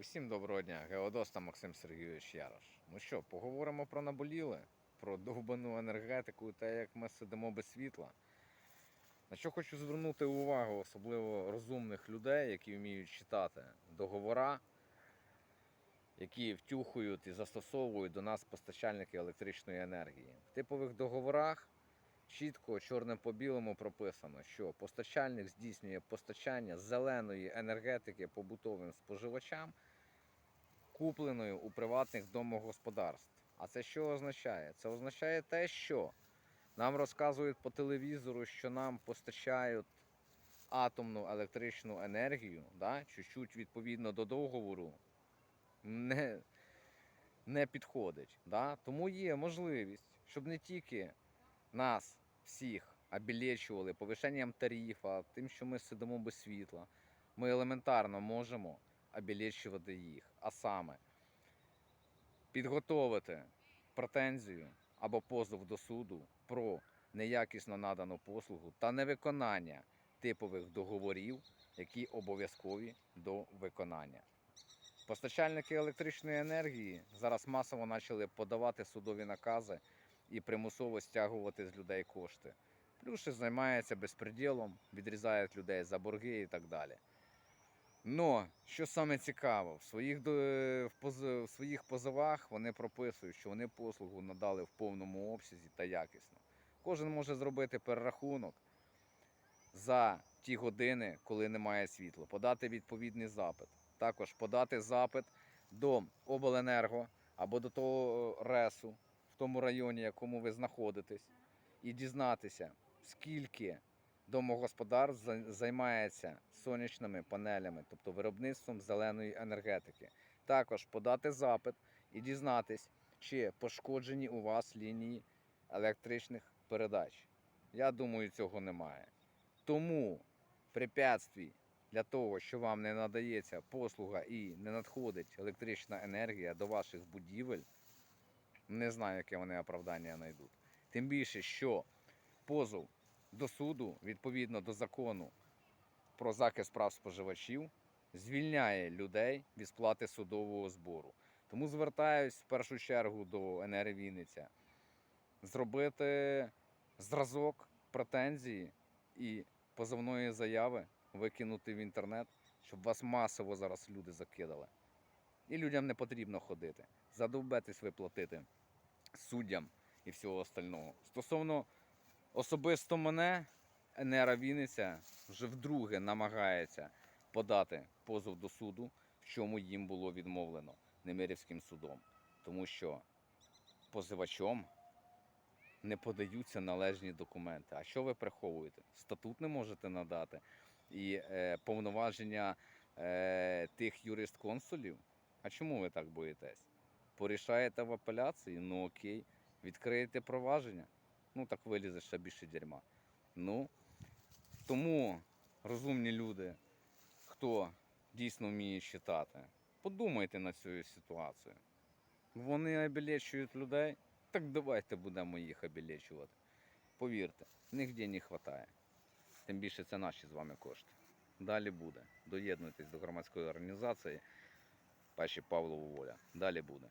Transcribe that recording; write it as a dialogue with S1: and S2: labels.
S1: Усім доброго дня, Геодос та Максим Сергійович Ярош. Ну що, поговоримо про наболіле, про довбану енергетику та як ми сидимо без світла. На що хочу звернути увагу, особливо розумних людей, які вміють читати договора, які втюхують і застосовують до нас постачальники електричної енергії. В типових договорах чітко чорним по білому прописано, що постачальник здійснює постачання зеленої енергетики побутовим споживачам, купленою у приватних домогосподарств. А це що означає? Це означає те, що нам розказують по телевізору, що нам постачають атомну електричну енергію, да, чуть-чуть відповідно до договору, не, не підходить. Да? Тому є можливість, щоб не тільки нас всіх обілечували повишенням тарифа, тим, що ми сидимо без світла, ми елементарно можемо обілечувати їх. А саме підготовити претензію або позов до суду про неякісно надану послугу та невиконання типових договорів, які обов'язкові до виконання. Постачальники електричної енергії зараз масово почали подавати судові накази і примусово стягувати з людей кошти. Плюс ще займаються безпреділом, відрізають людей за борги і так далі. Но, що саме цікаво, в своїх, в своїх позовах вони прописують, що вони послугу надали в повному обсязі та якісно. Кожен може зробити перерахунок за ті години, коли немає світла, подати відповідний запит. Також подати запит до обленерго або до того ресу тому районі, якому ви знаходитесь, і дізнатися, скільки домогосподарств займається сонячними панелями, тобто виробництвом зеленої енергетики. Також подати запит і дізнатись, чи пошкоджені у вас лінії електричних передач. Я думаю, цього немає. Тому препятствій для того, що вам не надається послуга і не надходить електрична енергія до ваших будівель, не знаю, яке вони оправдання знайдуть. Тим більше, що позов до суду, відповідно до закону про захист прав споживачів, звільняє людей від сплати судового збору. Тому звертаюсь в першу чергу до НР зробити зразок претензії і позовної заяви викинути в інтернет, щоб вас масово зараз люди закидали. І людям не потрібно ходити. Задовбетесь ви платити суддям і всього остального. Стосовно особисто мене, Енера Вінниця вже вдруге намагається подати позов до суду, в чому їм було відмовлено Немирівським судом. Тому що позивачом не подаються належні документи. А що ви приховуєте? Статут не можете надати і е, повноваження е, тих юрист-консулів. А чому ви так боїтесь? Порішаєте в апеляції? Ну окей. Відкриєте провадження? Ну так вилізе ще більше дерьма. Ну тому розумні люди, хто дійсно вміє читати, подумайте над цією ситуацією. Вони обілечують людей, так давайте будемо їх обілечувати. Повірте, нігде не вистачає. Тим більше це наші з вами кошти. Далі буде. Доєднуйтесь до громадської організації Паші Павлову Воля. Далі буде.